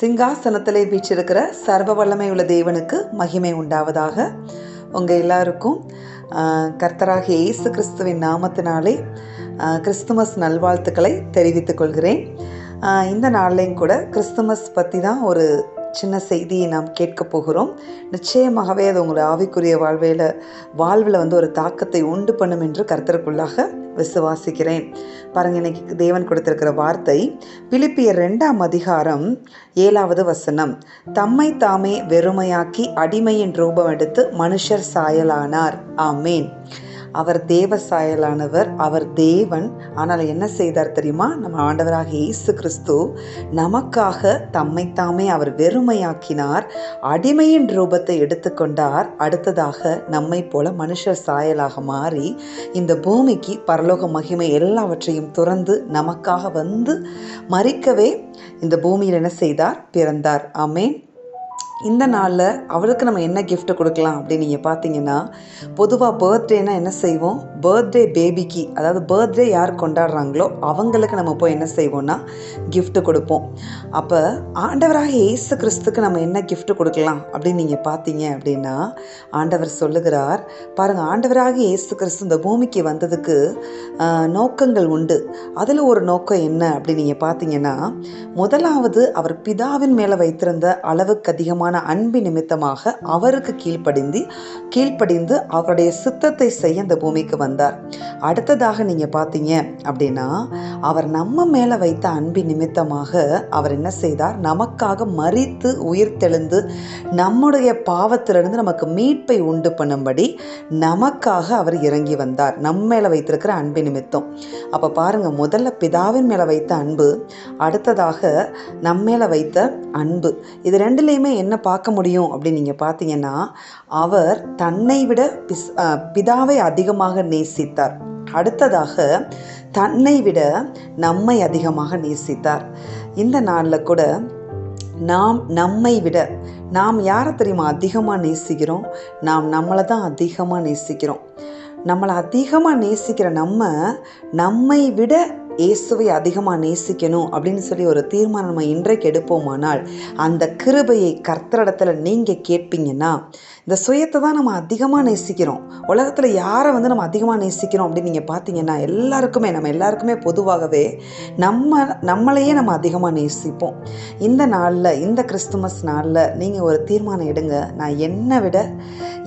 சிங்காசனத்திலே வீச்சிருக்கிற சர்வ வல்லமை உள்ள தேவனுக்கு மகிமை உண்டாவதாக. உங்கள் எல்லாருக்கும் ஆஹ், கர்த்தராகிய இயேசு கிறிஸ்துவின் நாமத்தினாலே கிறிஸ்துமஸ் நல்வாழ்த்துக்களை தெரிவித்துக் கொள்கிறேன். இந்த நாள்லேயும் கூட கிறிஸ்துமஸ் பற்றி தான் ஒரு சின்ன செய்தியை நாம் கேட்க போகிறோம். நிச்சயமாகவே அது உங்களுடைய ஆவிக்குரிய வாழ்வையில் வாழ்வில் வந்து ஒரு தாக்கத்தை உண்டு பண்ணும் என்று கருத்திற்குள்ளாக விசுவாசிக்கிறேன். பாருங்க இன்னைக்கு தேவன் கொடுத்திருக்கிற வார்த்தை பிலிப்பியர் ரெண்டாம் அதிகாரம் ஏழாவது வசனம். தம்மை தாமே வெறுமையாக்கி அடிமையின் ரூபம் எடுத்து மனுஷர் சாயலானார். ஆமேன். அவர் தேவ சாயலானவர் அவர் தேவன். ஆனால் என்ன செய்தார் தெரியுமா? நம்ம ஆண்டவராக இயேசு கிறிஸ்து நமக்காக தம்மைத்தாமே அவர் வெறுமையாக்கினார். அடிமையின் ரூபத்தை எடுத்துக்கொண்டார். அடுத்ததாக நம்மை போல மனுஷர் சாயலாக மாறி இந்த பூமிக்கு பரலோக மகிமை எல்லாவற்றையும் துறந்து நமக்காக வந்து மறிக்கவே இந்த பூமியில் என்ன செய்தார்? பிறந்தார். ஆமேன். இந்த நாளில் அவளுக்கு நம்ம என்ன கிஃப்ட் கொடுக்கலாம் அப்படின்னு நீங்கள் பார்த்தீங்கன்னா பொதுவாக பர்த்டேனா என்ன செய்வோம்? பர்த்டே பேபிக்கு அதாவது பர்த்டே யார் கொண்டாடுறாங்களோ அவங்களுக்கு நம்ம போய் என்ன செய்வோம்னா கிஃப்ட் கொடுப்போம். அப்போ ஆண்டவராக இயேசு கிறிஸ்துக்கு நம்ம என்ன கிஃப்ட் கொடுக்கலாம் அப்படின்னு நீங்கள் பார்த்தீங்க அப்படின்னா ஆண்டவர் சொல்லுகிறார் பாருங்கள் ஆண்டவராக இயேசு கிறிஸ்து இந்த பூமிக்கு வந்ததுக்கு நோக்கங்கள் உண்டு. அதில் ஒரு நோக்கம் என்ன அப்படின்னு நீங்கள் பார்த்தீங்கன்னா முதலாவது அவர் பிதாவின் மேலே வைத்திருந்த அளவுக்கு அதிகமாக அதிகமான அன்பு நிமித்தமாக அவருக்கு கீழ்ப்படிந்து கீழ்ப்படிந்து அவருடைய சித்தத்தை செய்ய இந்த பூமிக்கு வந்தார். அடுத்ததாக நீங்கள் பார்த்தீங்க அப்படின்னா அவர் நம்ம மேலே வைத்த அன்பு நிமித்தமாக அவர் என்ன செய்தார்? நமக்காக மறித்து உயிர் தெளிந்து நம்முடைய பாவத்திலிருந்து நமக்கு மீட்பை உண்டு பண்ணும்படி நமக்காக அவர் இறங்கி வந்தார். நம்ம மேலே வைத்திருக்கிற அன்பு நிமித்தம். அப்போ பாருங்க முதல்ல பிதாவின் மேலே வைத்த அன்பு அடுத்ததாக நம்ம மேலே வைத்த அன்பு. இது ரெண்டுலேயுமே என்ன பார்க்க முடியும் அப்படின்னு நீங்கள் பார்த்தீங்கன்னா அவர் தன்னை விட பிஸ் பிதாவை அதிகமாக நேசித்தார். அடுத்ததாக தன்னை விட நம்மை அதிகமாக நேசித்தார். இந்த நாளில் கூட நாம் நம்மை விட நாம் யாரை தெரியுமா அதிகமாக நேசிக்கிறோம்? நாம் நம்மளை தான் அதிகமாக நேசிக்கிறோம். நம்மளை அதிகமாக நேசிக்கிற நம்ம நம்மை விட இயேசுவை அதிகமாக நேசிக்கணும் அப்படின்னு சொல்லி ஒரு தீர்மானம் நம்ம இன்றைக்கு எடுப்போமானால் அந்த கிருபையை கர்த்தரிடத்தில் நீங்கள் கேட்பீங்கன்னா இந்த சுயத்தை தான் நம்ம அதிகமாக நேசிக்கிறோம். உலகத்தில் யாரை வந்து நம்ம அதிகமாக நேசிக்கிறோம் அப்படின்னு நீங்கள் பார்த்தீங்கன்னா எல்லாருக்குமே நம்ம எல்லாருக்குமே பொதுவாகவே நம்ம நம்மளையே நம்ம அதிகமாக நேசிப்போம். இந்த நாளில் இந்த கிறிஸ்துமஸ் நாளில் நீங்கள் ஒரு தீர்மானம் எடுங்க. நான் என்னை விட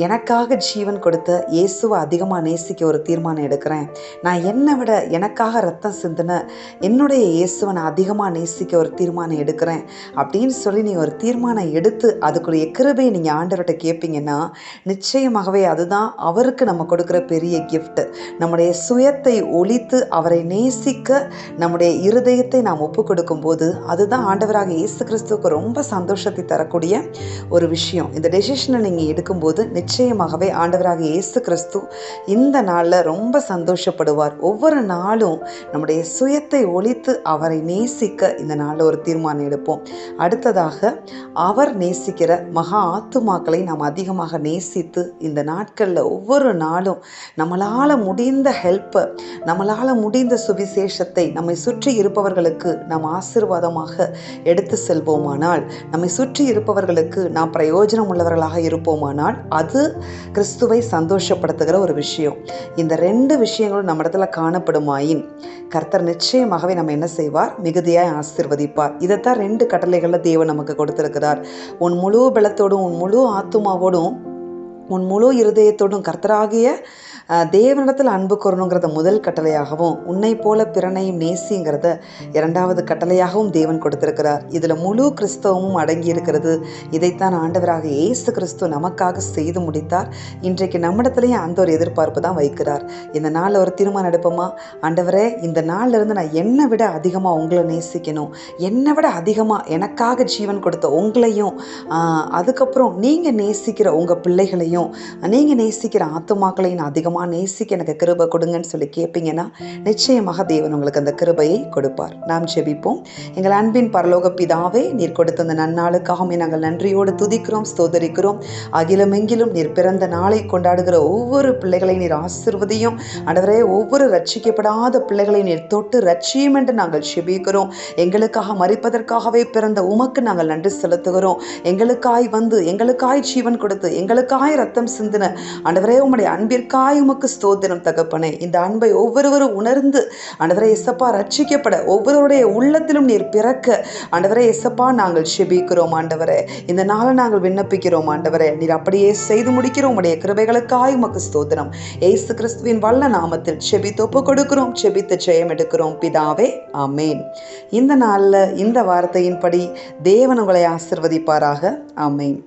எனக்காக ஜீவன் கொடுத்த இயேசுவை அதிகமாக நேசிக்க ஒரு தீர்மானம் எடுக்கிறேன். நான் என்னை விட எனக்காக ரத்தம் சிந்தின என்னுடைய இயேசுவை நான் அதிகமாக நேசிக்க ஒரு தீர்மானம் எடுக்கிறேன் அப்படின்னு சொல்லி நீங்கள் ஒரு தீர்மானம் எடுத்து அதுக்குரிய கிருபையை நீங்கள் ஆண்டவர்கிட்ட கேட்பீங்கன்னா நிச்சயமாகவே அதுதான் அவருக்கு நம்ம கொடுக்குற பெரிய கிஃப்ட் நம்முடைய சுயத்தை ஒழித்து அவரை நேசிக்க நம்முடைய இருதயத்தை நாம் ஒப்பு கொடுக்கும்போது அதுதான் ஆண்டவராக இயேசு கிறிஸ்துவுக்கு ரொம்ப சந்தோஷத்தை தரக்கூடிய ஒரு விஷயம். இந்த டெசிஷனை நீங்கள் எடுக்கும்போது நிச்சயமாகவே ஆண்டவராக இயேசு கிறிஸ்து இந்த நாளில் ரொம்ப சந்தோஷப்படுவார். ஒவ்வொரு நாளும் நம்முடைய சுயத்தை ஒழித்து அவரை நேசிக்க இந்த நாளில் ஒரு தீர்மானம் எடுப்போம். அடுத்ததாக அவர் நேசிக்கிற மகா ஆத்துமாக்களை நாம் அதிகமாக நேசித்து இந்த நாட்களில் ஒவ்வொரு நாளும் நம்மளால் முடிந்த ஹெல்ப்பை நம்மளால் முடிந்த சுவிசேஷத்தை நம்மை சுற்றி இருப்பவர்களுக்கு நாம் ஆசிர்வாதமாக எடுத்து செல்வோமானால் நம்மை சுற்றி இருப்பவர்களுக்கு நாம் பிரயோஜனம் உள்ளவர்களாக இருப்போமானால் அது கிறிஸ்துவை சந்தோஷப்படுத்துகிற ஒரு விஷயம். இந்த ரெண்டு விஷயங்களும் நம்ம இடத்துல காணப்படுமாயின் கர்த்தர் நிச்சயமாகவே நம்ம என்ன செய்வார்? மிகுதியாய் ஆசிர்வதிப்பார். இதைத்தான் ரெண்டு கட்டளைகளில் தேவன் நமக்கு கொடுத்திருக்கிறார். உன் முழு பலத்தோடும் உன் முழு ஆத்துமாவோடும் உன் முழு இருதயத்தோடும் கர்த்தராகிய தேவனிடத்தில் அன்பு கூறணுங்கிறத முதல் கட்டளையாகவும் உன்னை போல பிறனையும் நேசிங்கிறத இரண்டாவது கட்டளையாகவும் தேவன் கொடுத்திருக்கிறார். இதில் முழு கிறிஸ்தவமும் அடங்கி இருக்கிறது இதைத்தான் ஆண்டவராக இயேசு கிறிஸ்து நமக்காக செய்து முடித்தார். இன்றைக்கு நம்மிடத்துலையும் அந்த ஒரு எதிர்பார்ப்பு தான் வைக்கிறார். இந்த நாளில் ஒரு தீர்மானம் எடுப்போமா? ஆண்டவரே இந்த நாளிலிருந்து நான் என்னை விட அதிகமாக உங்களை நேசிக்கணும். என்னை விட அதிகமாக எனக்காக ஜீவன் கொடுத்த உங்களையும் அதுக்கப்புறம் நீங்கள் நேசிக்கிற உங்கள் பிள்ளைகளையும் நீங்கள் நேசிக்கிற ஆத்துமாக்களையும் நான் அதிகமாக அதிகமாக நேசிக்க எனக்கு கிருபை கொடுங்கன்னு சொல்லி கேட்பீங்கன்னா நிச்சயமாக தேவன் உங்களுக்கு அந்த கிருபையை கொடுப்பார். நாம் ஜெபிப்போம். எங்கள் அன்பின் பரலோக பிதாவே நீர் கொடுத்த அந்த நன்னாளுக்காகவே நாங்கள் நன்றியோடு துதிக்கிறோம் ஸ்தோதரிக்கிறோம். அகிலமெங்கிலும் நீர் பிறந்த நாளை கொண்டாடுகிற ஒவ்வொரு பிள்ளைகளை நீர் ஆசிர்வதியும். ஆண்டவரே ஒவ்வொரு ரட்சிக்கப்படாத பிள்ளைகளை நீர் தொட்டு ரட்சியும் என்று நாங்கள் செபிக்கிறோம் எங்களுக்காக மறிப்பதற்காகவே பிறந்த உமக்கு நாங்கள் நன்றி செலுத்துகிறோம். எங்களுக்காய் வந்து எங்களுக்காய் ஜீவன் கொடுத்து எங்களுக்காய் ரத்தம் சிந்தின ஆண்டவரே உம்முடைய அன்பிற்காய் உமக்கு ஸ்தோத்திரம் தகப்பனே. இந்த அன்பை ஒவ்வொருவரும் உணர்ந்து ஆண்டவரே எசப்பா ரட்சிக்கப்பட. ஒவ்வொருவருடைய உள்ளத்திலும் நீர் பிறக்க. ஆண்டவரே எசப்பா நாங்கள் செபிக்கிறோம் ஆண்டவரே. இந்த நாளை நாங்கள் விண்ணப்பிக்கிறோம் ஆண்டவரே. நீர் அப்படியே செய்து முடிக்கிறோம். உடைய கிருபைகளுக்காய் உமக்கு ஸ்தோத்திரம். ஏசு கிறிஸ்துவின் வல்ல நாமத்தில் செபி தொப்பு கொடுக்கிறோம் செபித்து ஜெயம் எடுக்கிறோம். பிதாவே ஆமேன். இந்த நாளில் இந்த வார்த்தையின்படி தேவன் உங்களை ஆசிர்வதிப்பாராக. ஆமேன்.